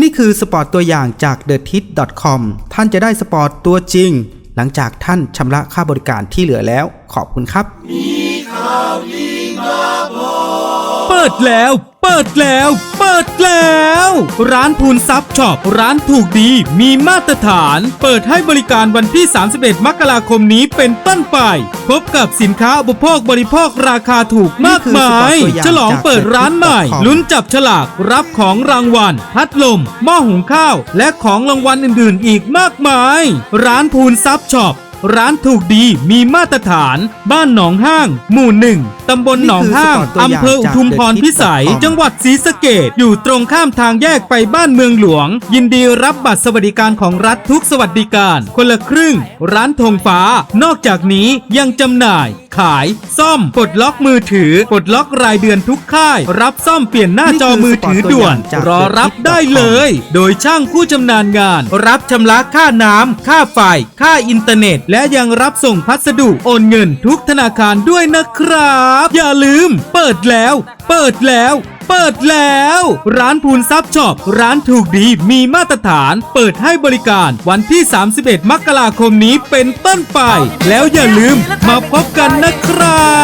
นี่คือสปอร์ตตัวอย่างจาก t h e t i t c o m ท่านจะได้สปอร์ตตัวจริง หลังจากท่านชำระค่าบริการที่เหลือแล้ว ขอบคุณครับเปิดแล้ว เปิดแล้ว เปิดแล้ว ร้านพูนซับช็อปร้านถูกดีมีมาตรฐาน เปิดให้บริการวันที่ 31 มกราคมนี้เป็นต้นไป พบกับสินค้าอุปโภคบริโภคราคาถูกมากมายนี่คือสปอร์ตตัวอย่างฉลองเปิดร้านใหม่จากลุ้นจับฉลากรับของรางวัล พัดลม หม้อหุงข้าว และของรางวัลอื่นๆ อีกมากมาย ร้านพูนซับช็อป ร้านถูกดีมีมาตรฐาน บ้านหนองห้าง หมู่หนึ่งตำบลหนองห้างนี่คือสปอร์ตตัวอย่างอำเภออุทุมพรพิสัยจาก The Hit.com จังหวัดศรีสะเกดอยู่ตรงข้ามทางแยกไปบ้านเมืองหลวง ยินดีรับบัตรสวัสดิการของรัฐทุกสวัสดิการ คนละครึ่ง ร้านธงฟ้า นอกจากนี้ยังจำหน่าย ขาย ซ่อมปลดล็อกมือถือปลดล็อกรายเดือนทุกค่าย รับซ่อมเปลี่ยนหน้าจอมือถือด่วนจากรอรับได้เลย โดยช่างผู้ชำนาญงาน รับชำระค่าน้ำค่าไฟ ค่าอินเทอร์เน็ต และยังรับส่งพัสดุโอนเงินทุกธนาคารด้วยนะครับ อย่าลืม เปิดแล้ว เปิดแล้ว เปิดแล้ว ร้านพูนซับช็อปร้านถูกดีมีมาตรฐาน เปิดให้บริการวันที่ 31 มกราคมนี้เป็นต้นไป แล้วอย่าลืมมาพบกันนะครับ